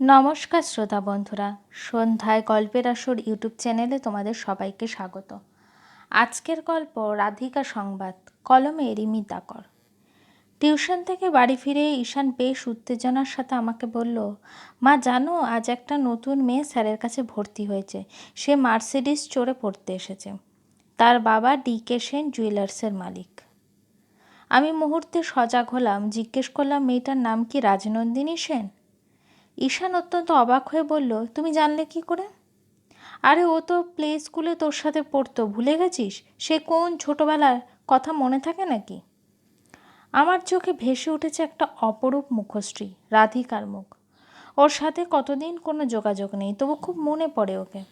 নমস্কার শ্রোতা বন্ধুরা, সন্ধ্যায় গল্পের আসর ইউটিউব চ্যানেলে তোমাদের সবাইকে স্বাগত। আজকের গল্প রাধিকা সংবাদ, কলমে রিমি দাকর। টিউশন থেকে বাড়ি ফিরে ঈশান বেশ উত্তেজনার সাথে আমাকে বলল, মা, জানো, আজ একটা নতুন মেয়ে স্যারের কাছে ভর্তি হয়েছে। সে মার্সিডিস চড়ে পড়তে এসেছে। তার বাবা ডি কে সেন জুয়েলার্সের মালিক। আমি মুহূর্তে সজাগ হলাম, জিজ্ঞেস করলাম, মেয়েটার নাম কি রাজনন্দিনী সেন? ঈশান অত্যন্ত অবাক হয়ে বলল, তুমি জানলে কি করে? আরে, ও তো প্লে স্কুলে তোর সাথে পড়তো, ভুলে গেছিস? সে কোন ছোটবেলার কথা মনে থাকে নাকি? আমার চোখে ভেসে উঠেছে একটা অপরূপ মুখশ্রী, রাধিকার মুখ। ওর সাথে কতদিন কোনো যোগাযোগ নেই, তবু খুব মনে পড়ে ওকে।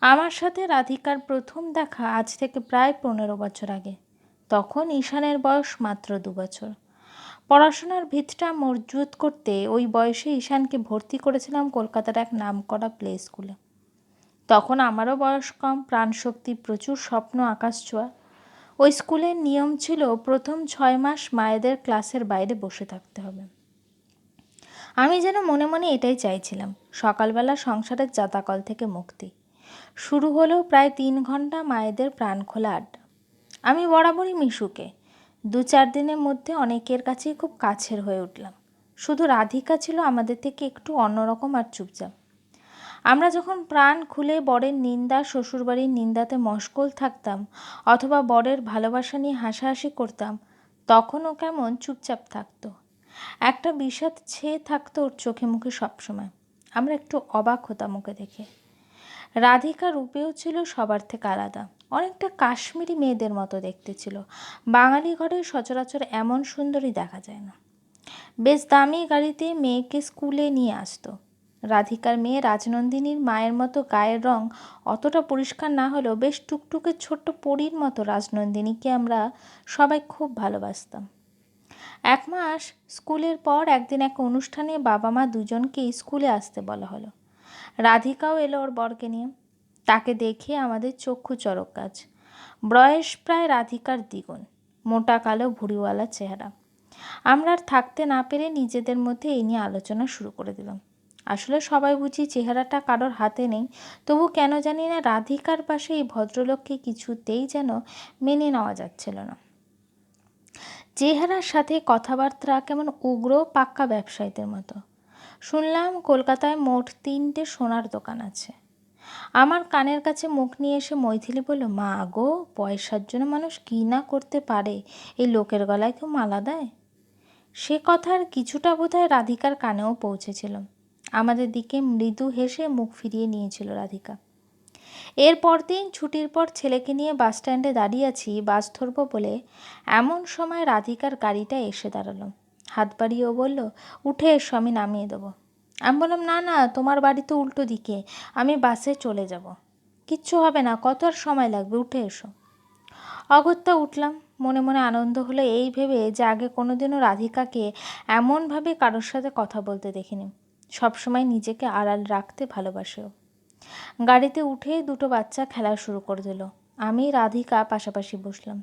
আমার সাথে রাধিকার প্রথম দেখা আজ থেকে প্রায় পনেরো বছর আগে। তখন ঈশানের বয়স মাত্র দু বছর। পড়াশোনার ভিতটা মজবুত করতে ওই বয়সে ঈশানকে ভর্তি করেছিলাম কলকাতার এক নামকরা প্লে স্কুলে তখন আমারও বয়স কম, প্রাণশক্তি প্রচুর, স্বপ্ন আকাশ ছোঁয়া। ওই স্কুলের নিয়ম ছিল প্রথম ছয় মাস মায়েদের ক্লাসের বাইরে বসে থাকতে হবে। আমি যেন মনে মনে এটাই চাইছিলাম, সকালবেলা সংসারের জাতাকল থেকে মুক্তি। শুরু হলেও প্রায় তিন ঘণ্টা মায়েদের প্রাণ খোলা আড্ডা। আমি বরাবরই মিশুকে দু চার দিনের মধ্যে অনেকের কাছেই খুব কাছের হয়ে উঠলাম। শুধু রাধিকা ছিল আমাদের থেকে একটু অন্যরকম আর চুপচাপ। আমরা যখন প্রাণ খুলে বরের নিন্দা, শ্বশুরবাড়ির নিন্দাতে মশকল থাকতাম অথবা বরের ভালোবাসা নিয়ে হাসাহাসি করতাম, তখনও কেমন চুপচাপ থাকতো। একটা বিষাদ ছেয়ে থাকতো ওর চোখে মুখে সবসময়। আমরা একটু অবাক হতাম ওকে দেখে। রাধিকা রূপেও ছিল সবার থেকে আলাদা। অনেকটা কাশ্মীরি মেয়েদের মতো দেখতে ছিল। বাঙালি ঘরে সচরাচর এমন সুন্দরী দেখা যায় না। বেশ দামি গাড়িতে মেয়েকে স্কুলে নিয়ে আসতো। রাধিকার মেয়ে রাজনন্দিনীর মায়ের মতো গায়ের রং অতটা পরিষ্কার না হলেও বেশ টুকটুকে ছোট্ট পরীর মতো রাজনন্দিনীকে আমরা সবাই খুব ভালোবাসতাম। এক মাস স্কুলের পর একদিন এক অনুষ্ঠানে বাবা মা দুজনকেই স্কুলে আসতে বলা হলো। রাধিকাও এলো ওর বরকে নিয়ে। তাকে দেখে আমাদের চক্ষু চরক কাজ বয়স প্রায় রাধিকার দ্বিগুণ, মোটা কালো ভুড়িওয়ালা চেহারা। আমরা আর থাকতে না পেরে নিজেদের মধ্যে এই নিয়ে আলোচনা শুরু করে দিলাম। আসলে সবাই বুঝি চেহারাটা কারোর হাতে নেই, তবু কেন জানি না রাধিকার পাশে এই ভদ্রলোককে কিছুতেই যেন মেনে নেওয়া যাচ্ছিল না। চেহারার সাথে কথাবার্তা কেমন উগ্র, পাক্কা ব্যবসায়ীদের মতো। শুনলাম কলকাতায় মোট তিনটে সোনার দোকান আছে। আমার কানের কাছে মুখ নিয়ে এসে মৈথিলি বলল, মা গো, পয়সার জন্য মানুষ কী না করতে পারে? এই লোকের গলায় কেউ মালা দেয়? সে কথার কিছুটা বোধহয় রাধিকার কানেও পৌঁছেছিল। আমাদের দিকে মৃদু হেসে মুখ ফিরিয়ে নিয়েছিল রাধিকা। এর দিন ছুটির পর ছেলেকে নিয়ে বাস স্ট্যান্ডে দাঁড়িয়ে আছি, বাস ধরব বলে এমন সময় রাধিকার গাড়িটা এসে দাঁড়াল। হাত বাড়িয়েও বলল, উঠে এসো, আমি নামিয়ে দেবো। আমি বললাম, না না, তোমার বাড়ি তো উল্টো দিকে, আমি বাসে চলে যাব। কিচ্ছু হবে না, কত আর সময় লাগবে? উঠে এসো। অগত্যা উঠলাম। মনে মনে আনন্দ হলো এই ভেবে যে আগে কোনোদিনও রাধিকাকে এমনভাবে কারোর সাথে কথা বলতে দেখিনি। সবসময় নিজেকে আড়াল রাখতে ভালোবাসেও। গাড়িতে উঠে দুটো বাচ্চা খেলা শুরু করে দিল। আমি, রাধিকা পাশাপাশি বসলাম।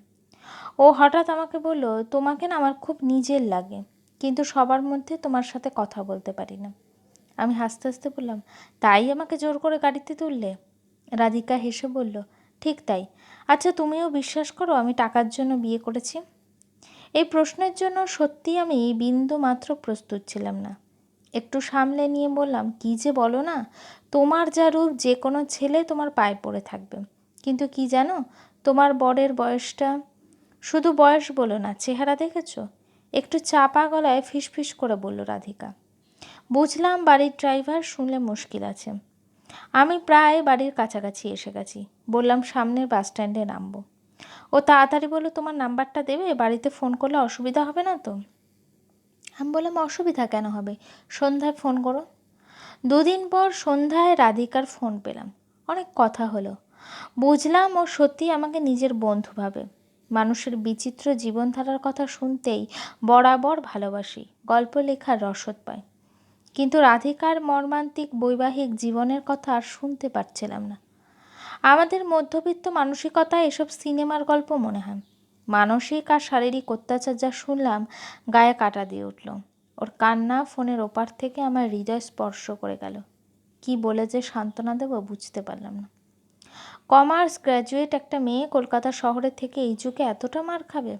ও হঠাৎ আমাকে বলল, তোমাকে না আমার খুব নিজের লাগে, কিন্তু সবার মধ্যে তোমার সাথে কথা বলতে পারি না। আমি হাসতে হাসতে বললাম, তাই আমাকে জোর করে গাড়িতে তুললে? রাধিকা হেসে বলল, ঠিক তাই। আচ্ছা তুমিও বিশ্বাস করো আমি টাকার জন্য বিয়ে করেছি? এই প্রশ্নের জন্য সত্যি আমি বিন্দু মাত্র প্রস্তুত ছিলাম না। একটু সামলে নিয়ে বললাম, কি যে বলো না, তোমার যা রূপ যে কোনো ছেলে তোমার পায়ে পড়ে থাকবে। কিন্তু কি জানো, তোমার বরের বয়সটা শুধু বয়স বলো না, চেহারা দেখেছ? একটু চাপা গলায় ফিসফিস করে বলল রাধিকা বুঝলাম বাড়ির ড্রাইভার শুনলে মুশকিল আছে। আমি প্রায় বাড়ির কাছাকাছি এসে গেছি। বললাম, সামনের বাস স্ট্যান্ডে নামবো। ও তাড়াতাড়ি বলল তোমার নাম্বারটা দেবে? বাড়িতে ফোন করলে অসুবিধা হবে না তো? আমি বললাম, অসুবিধা কেন হবে? সন্ধ্যায় ফোন করো। দুদিন পর সন্ধ্যায় রাধিকার ফোন পেলাম। অনেক কথা হলো। বুঝলাম ও সত্যি আমাকে নিজের বন্ধু ভাবে। মানুষের বিচিত্র জীবনধারার কথা শুনতেই বরাবর ভালোবাসি। গল্প লেখার রসদ পায়। কিন্তু রাধিকার মর্মান্তিক বৈবাহিক জীবনের কথা আর শুনতে পারছিলাম না। আমাদের মধ্যবিত্ত মানসিকতায় এসব সিনেমার গল্প মনে হয়। মানসিক আর শারীরিক অত্যাচার যা শুনলাম, গায়ে কাটা দিয়ে উঠল। ওর কান্না ফোনের ওপার থেকে আমার হৃদয় স্পর্শ করে গেল। কি বলে যে সান্ত্বনা দেবো বুঝতে পারলাম না। কমার্স গ্র্যাজুয়েট একটা মেয়ে কলকাতা শহরের থেকে এই যুগে এতটা মার খাবে?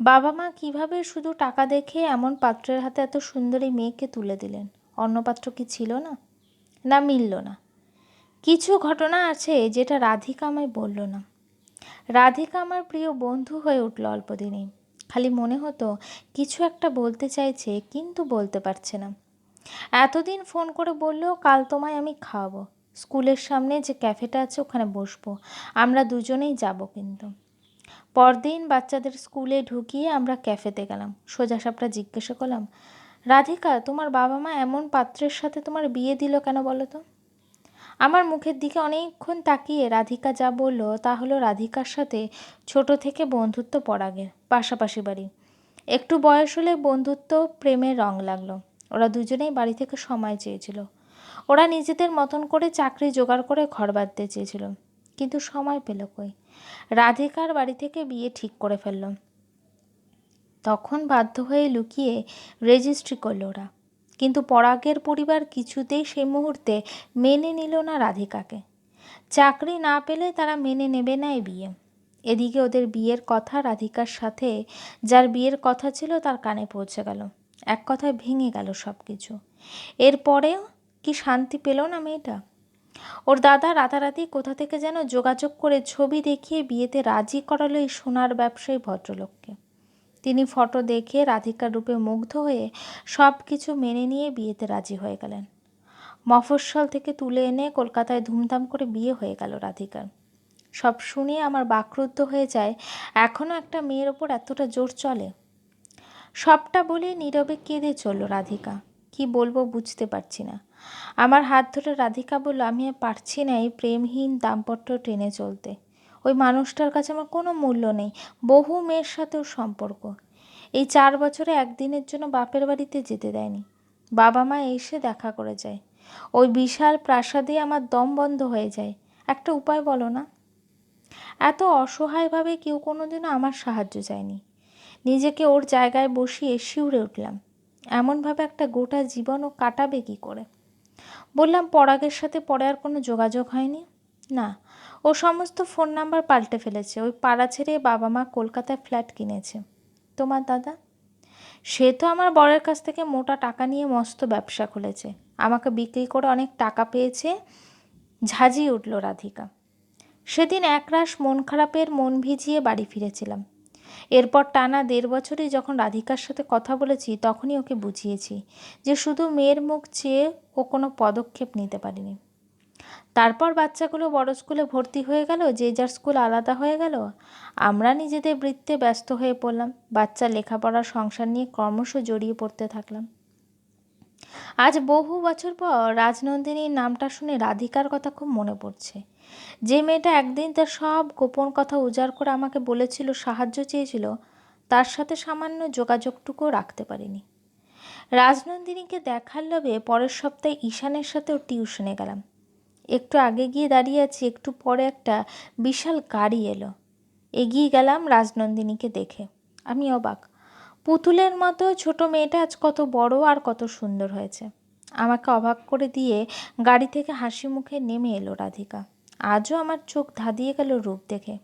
বাবা মা কীভাবে শুধু টাকা দেখে এমন পাত্রের হাতে এত সুন্দরী মেয়েকে তুলে দিলেন? অন্য পাত্র কি ছিল না? না, মিলল না। কিছু ঘটনা আছে যেটা রাধিকা আমায় বলল না। রাধিকা আমার প্রিয় বন্ধু হয়ে উঠল অল্প দিনেই। খালি মনে হতো কিছু একটা বলতে চাইছে, কিন্তু বলতে পারছে না। এতদিন ফোন করে বললেও কাল তোমায় আমি খাওয়াবো। স্কুলের সামনে যে ক্যাফেটা আছে, ওখানে বসবো। আমরা দুজনেই যাব কিন্তু। পরদিন বাচ্চাদের স্কুলে ঢুকিয়ে আমরা ক্যাফেতে গেলাম। সোজা সাপটা জিজ্ঞাসা করলাম, রাধিকা, তোমার বাবা মা এমন পাত্রের সাথে তোমার বিয়ে দিল কেন বলো তো? আমার মুখের দিকে অনেকক্ষণ তাকিয়ে রাধিকা যা বলল তা হলো রাধিকার সাথে ছোট থেকে বন্ধুত্ব পরাগের, পাশাপাশি বাড়ি। একটু বয়স হলে বন্ধুত্ব প্রেমের রং লাগল। ওরা দুজনেই বাড়ি থেকে সময় চেয়েছিল। ওরা নিজেদের মতন করে চাকরি জোগাড় করে ঘর বাঁধতে চেয়েছিল। কিন্তু সময় পেল কই? রাধিকার বাড়ি থেকে বিয়ে ঠিক করে ফেলল। তখন বাধ্য হয়ে লুকিয়ে রেজিস্ট্রি করল ওরা। কিন্তু পরাগের পরিবার কিছুতেই সেই মুহূর্তে মেনে নিল না রাধিকাকে। চাকরি না পেলে তারা মেনে নেবে না এই বিয়ে। এদিকে ওদের বিয়ের কথা রাধিকার সাথে, যার বিয়ের কথা ছিল তার কানে পৌঁছে গেল। এক কথায় ভেঙে গেল সব কিছু এরপরেও কি শান্তি পেল না মেয়েটা? ওর দাদা রাতারাতি কোথা থেকে যেন যোগাযোগ করে ছবি দেখিয়ে বিয়েতে রাজি করালো এই সোনার ব্যবসায়ী ভদ্রলোককে। তিনি ফটো দেখে রাধিকার রূপে মুগ্ধ হয়ে সব কিছু মেনে নিয়ে বিয়েতে রাজি হয়ে গেলেন। মফস্বল থেকে তুলে এনে কলকাতায় ধুমধাম করে বিয়ে হয়ে গেল রাধিকার। সব শুনে আমার বাকরুদ্ধ হয়ে যায় এখনও একটা মেয়ের ওপর এতটা জোর চলে। সবটা বলে নীরবে কেঁদে চলল রাধিকা। কি বলব বুঝতে পারছি না। আমার হাত ধরে রাধিকা বলল, আমি আর পারছি না এই প্রেমহীন দাম্পত্য টেনে চলতে। ওই মানুষটার কাছে আমার কোনো মূল্য নেই, বহু মেয়ের সাথেও সম্পর্ক। এই চার বছরে একদিনের জন্য বাপের বাড়িতে যেতে দেয়নি। বাবা মা এসে দেখা করে যায়। ওই বিশাল প্রাসাদে আমার দম বন্ধ হয়ে যায়। একটা উপায় বলো না। এত অসহায়ভাবে কেউ কোনোদিনও আমার সাহায্য চায়নি। নিজেকে ওর জায়গায় বসিয়ে শিউরে উঠলাম। এমনভাবে একটা গোটা জীবনও কাটাবে কি করে? বললাম, পরাগের সাথে পরে আর কোনো যোগাযোগ হয়নি? না, ও সমস্ত ফোন নাম্বার পাল্টে ফেলেছে। ওই পাড়া ছেড়ে বাবা মা কলকাতায় ফ্ল্যাট কিনেছে। তোমার দাদা? সে তো আমার বরের কাছ থেকে মোটা টাকা নিয়ে মস্ত ব্যবসা খুলেছে। আমাকে বিক্রি করে অনেক টাকা পেয়েছে। ঝাঁঝিয়ে উঠল রাধিকা। সেদিন একরাশ মন খারাপের মন ভিজিয়ে বাড়ি ফিরেছিলাম। এরপর টানা দেড় বছরে যখন রাধিকার সাথে কথা বলেছি, তখনই ওকে বুঝিয়েছি যে শুধু মেয়ের মুখ চেয়ে ও কোনো পদক্ষেপ নিতে পারিনি। তারপর বাচ্চাগুলো বড় স্কুলে ভর্তি হয়ে গেল, যে যার স্কুল আলাদা হয়ে গেল, আমরা নিজেদের বৃত্তে ব্যস্ত হয়ে পড়লাম। বাচ্চা লেখাপড়ার সংসার নিয়ে ক্রমশ জড়িয়ে পড়তে থাকলাম। আজ বহু বছর পর রাজনন্দিনীর নামটা শুনে রাধিকার কথা খুব মনে পড়ছে। যে মেয়েটা একদিন তার সব গোপন কথা উজাড় করে আমাকে বলেছিল, সাহায্য চেয়েছিল, তার সাথে সামান্য যোগাযোগটুকুও রাখতে পারিনি। রাজনন্দিনীকে দেখার লোভে পরের সপ্তাহে ঈশানের সাথেও টিউশনে গেলাম। একটু আগে গিয়ে দাঁড়িয়ে আছি, একটু পরে একটা বিশাল গাড়ি এলো। এগিয়ে গেলাম রাজনন্দিনীকে দেখে। আমি অবাক পুতুলের মতো ছোট মেয়েটা আজ কত বড় আর কত সুন্দর হয়েছে। আমাকে অবাক করে দিয়ে গাড়ি থেকে হাসি মুখে নেমে এলো রাধিকা। আজও আমার চোখ ধাঁধিয়ে গেল রূপ দেখে।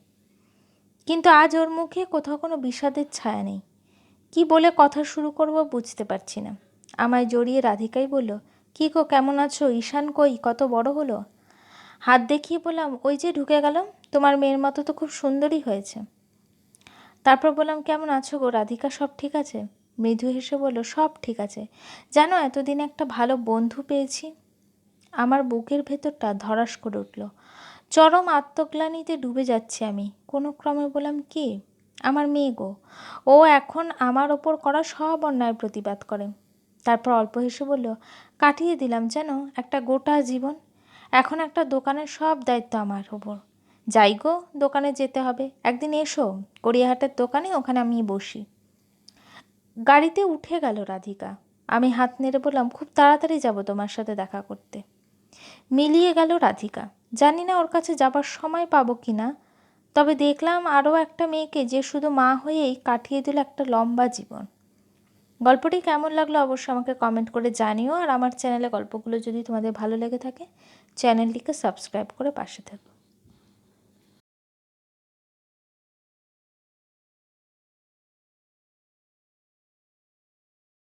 কিন্তু আজ ওর মুখে কোথাও কোনো বিষাদের ছায়া নেই। কি বলে কথা শুরু করব বুঝতে পারছি না। আমায় জড়িয়ে রাধিকাই বলল, কী গো, কেমন আছো? ঈশান কই? কত বড় হলো? হাত দেখিয়ে বললাম, ওই যে ঢুকে গেলাম। তোমার মেয়ের মতো তো খুব সুন্দরই হয়েছে। তারপর বললাম, কেমন আছো গো? রাধিকা, সব ঠিক আছে? মৃদু হেসে বলল, সব ঠিক আছে। জানো, এতদিন একটা ভালো বন্ধু পেয়েছি। আমার বুকের ভেতরটা ধরাস করে উঠল। চরম আত্মগ্লানিতে ডুবে যাচ্ছি আমি। কোনো ক্রমে বললাম, কি? আমার মেয়ে গো। ও এখন আমার ওপর করা সব অন্যায় প্রতিবাদ করে। তারপর অল্প হেসে বলল, কাটিয়ে দিলাম যেন একটা গোটা জীবন। এখন একটা দোকানের সব দায়িত্ব আমার ওপর। যাই গো, দোকানে যেতে হবে। একদিন এসো, গড়িয়াহাটের দোকানে, ওখানে আমি বসি। গাড়িতে উঠে গেল রাধিকা। আমি হাত নেড়ে বললাম, খুব তাড়াতাড়ি যাব তোমার সাথে দেখা করতে। মিলিয়ে গেল রাধিকা। জানি না ওর কাছে যাবার সময় পাবো কি না তবে দেখলাম আরও একটা মেয়েকে যে শুধু মা হয়েই কাটিয়ে দিল একটা লম্বা জীবন। গল্পটি কেমন লাগল অবশ্যই আমাকে কমেন্ট করে জানিও, আর আমার চ্যানেলে গল্পগুলো যদি তোমাদের ভালো লেগে থাকে চ্যানেলটিকে সাবস্ক্রাইব করে পাশে থেকো।